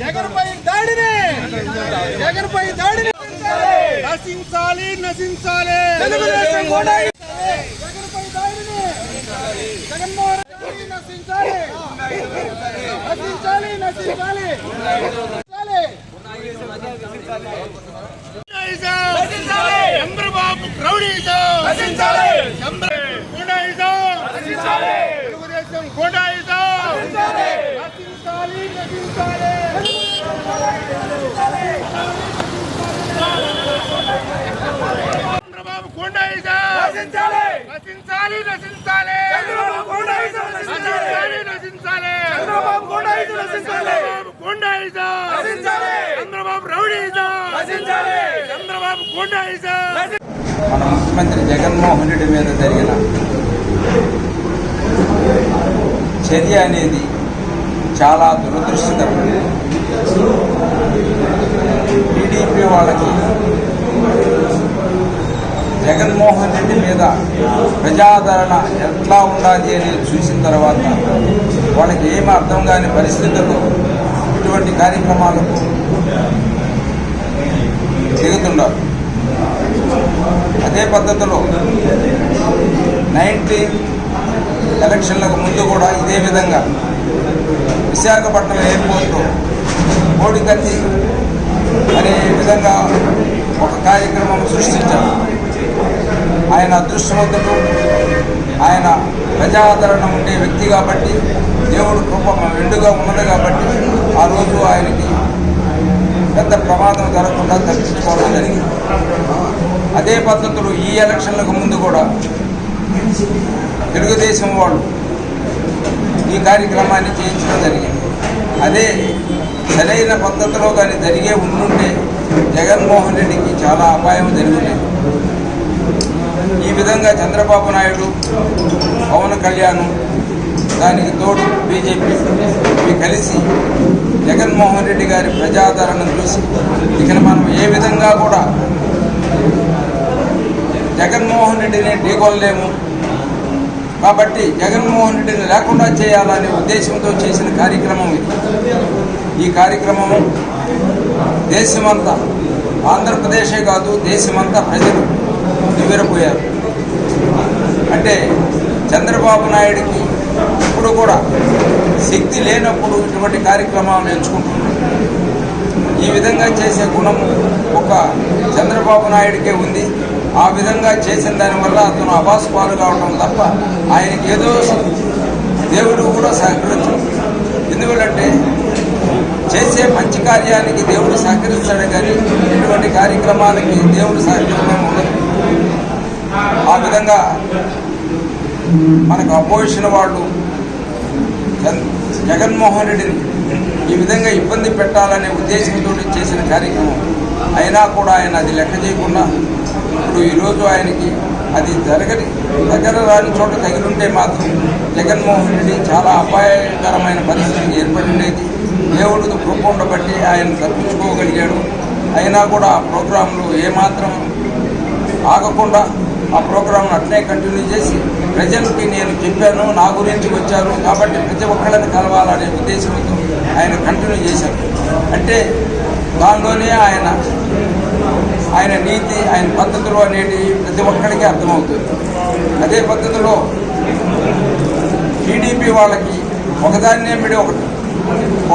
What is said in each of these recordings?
జగన్పై దాడిని! జగన్పై దాడిని! నశించాలి నశించాలి! తెలుగుదేశం కూడా జగన్పై దాడిని! జగన్మోహన్ రెడ్డిని నశించాలి! నశించాలి నశించాలి! చంద్రబాబు చంద్ర గుండాయిజం తెలుగుదేశం గుండాయిజం నశించాలి నశించాలి చంద్రబాబు గుండాయిజం నశించాలి నశించాలి నశించాలి చంద్రబాబు గుండాయిజం నశించాలి నశించాలి చంద్రబాబు గుండాయిజం నశించాలి చంద్రబాబు గుండాయిజం నశించాలి. చంద్రబాబు రౌడీజం నశించాలి. చంద్రబాబు గుండాయిజం మన ముఖ్యమంత్రి జగన్మోహన్ రెడ్డి మీద జరిగిన చర్య అనేది చాలా దురదృష్టకరం. టీడీపీ వాళ్ళకి జగన్మోహన్ రెడ్డి మీద ప్రజాదరణ ఎట్లా ఉండాలి అనేది చూసిన తర్వాత వాళ్ళకి ఏమి అర్థం కాని పరిస్థితుల్లో ఇటువంటి కార్యక్రమాలకు దిగుతున్నారు అదే పద్ధతిలో నైన్టీ ఎలక్షన్లకు ముందు కూడా ఇదే విధంగా విశాఖపట్నం ఎయిర్పోర్ట్లో కోడికత్తి అనే విధంగా ఒక కార్యక్రమం సృష్టించారు. ఆయన అదృష్టవంతుడు. ఆయన ప్రజాదరణ ఉండే వ్యక్తి కాబట్టి దేవుడు కృప రెండుగా ఉన్నది కాబట్టి ఆ రోజు ఆయనకి పెద్ద ప్రమాదం జరగకుండా తప్పించుకోవడం జరిగింది. అదే పద్ధతులు ఈ ఎలక్షన్లకు ముందు కూడా తెలుగుదేశం వాళ్ళు ఈ కార్యక్రమాన్ని చేయించడం జరిగింది. అదే సరైన పద్ధతిలో కానీ జరిగే ఉండుంటే జగన్మోహన్ రెడ్డికి చాలా అపాయం జరిగింది ఈ విధంగా చంద్రబాబు నాయుడు పవన్ కళ్యాణ్ దానికి తోడు బీజేపీ ఇవి కలిసి జగన్మోహన్ రెడ్డి గారి ప్రజాదరణను చూసి ఇక్కడ మనం ఏ విధంగా కూడా జగన్మోహన్ రెడ్డిని ఢీకొనలేము. కాబట్టి జగన్మోహన్ రెడ్డిని లేకుండా చేయాలనే ఉద్దేశంతో చేసిన కార్యక్రమం ఇది. ఈ కార్యక్రమము దేశమంతా ఆంధ్రప్రదేశే కాదు దేశమంతా ప్రజలు నివ్వెరపోయారు అంటే చంద్రబాబు నాయుడికి ఇప్పుడు కూడా శక్తి లేనప్పుడు ఇటువంటి కార్యక్రమాలను ఎంచుకుంటున్నాడు ఈ విధంగా చేసే గుణం ఒక చంద్రబాబు నాయుడికే ఉంది. ఆ విధంగా చేసిన దానివల్ల అతను అబాస్ పాలు కావడం తప్ప ఆయనకి ఏదో దేవుడు కూడా సహకరించు ఎందుకంటే చేసే మంచి కార్యానికి దేవుడు సహకరిస్తాడు కానీ ఇటువంటి కార్యక్రమాలకి దేవుడు సహకరించడం ఉండదు. ఆ విధంగా మనకు అపోజిషన్ వాళ్ళు జన్- జగన్మోహన్ రెడ్డిని ఈ విధంగా ఇబ్బంది పెట్టాలనే ఉద్దేశంతో చేసిన కార్యక్రమం. అయినా కూడా ఆయన అది లెక్క చేయకుండా ఇప్పుడు ఈరోజు ఆయనకి అది జరగని దగ్గర రాని చోట తగిలింటే మాత్రం జగన్మోహన్ రెడ్డి చాలా అపాయకరమైన పరిస్థితి ఏర్పడిండేది. దేవుడికి కృపండ బట్టి ఆయన తప్పించుకోగలిగాడు. అయినా కూడా ఆ ప్రోగ్రాంలు ఏమాత్రం ఆగకుండా ఆ ప్రోగ్రాంను అట్లే కంటిన్యూ చేసి ప్రజలకి నేను చెప్పాను నా గురించి వచ్చారు కాబట్టి ప్రతి ఒక్కళ్ళని కలవాలనే ఉద్దేశంతో ఆయన కంటిన్యూ చేశారు. అంటే దానిలోనే ఆయన ఆయన నీతి ఆయన పద్ధతులు అనేటివి ప్రతి ఒక్కరికి అర్థమవుతుంది. అదే పద్ధతిలో టీడీపీ వాళ్ళకి ఒకదాన్నే మిడి ఒకటి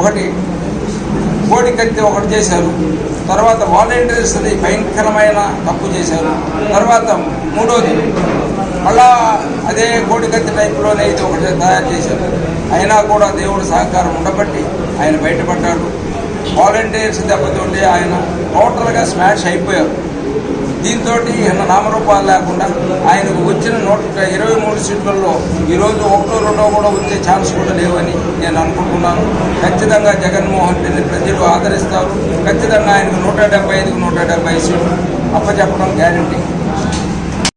ఒకటి కోడి కత్తి ఒకటి చేశారు. తర్వాత వాలంటీర్స్ అది భయంకరమైన తప్పు చేశారు. తర్వాత మూడోది మళ్ళా అదే కోడి కత్తి టైప్లోనే ఇది ఒకటి తయారు చేశారు. అయినా కూడా దేవుడు సహకారం ఉండబట్టి ఆయన బయటపడ్డాడు. వాలంటీర్స్ దెబ్బతుంటే ఆయన టోటల్గా స్మాష్ అయిపోయారు. దీంతో నామరూపాలు లేకుండా ఆయనకు వచ్చిన నూట ఇరవై మూడు సీట్లలో ఈరోజు ఒకటో రెండో కూడా వచ్చే ఛాన్స్ కూడా లేవని నేను అనుకుంటున్నాను. ఖచ్చితంగా జగన్మోహన్ రెడ్డిని ప్రజలు ఆదరిస్తారు. ఖచ్చితంగా ఆయనకు నూట డెబ్బై ఐదుకు నూట డెబ్బై సీట్లు. అప్పచెప్పడం గ్యారంటీ.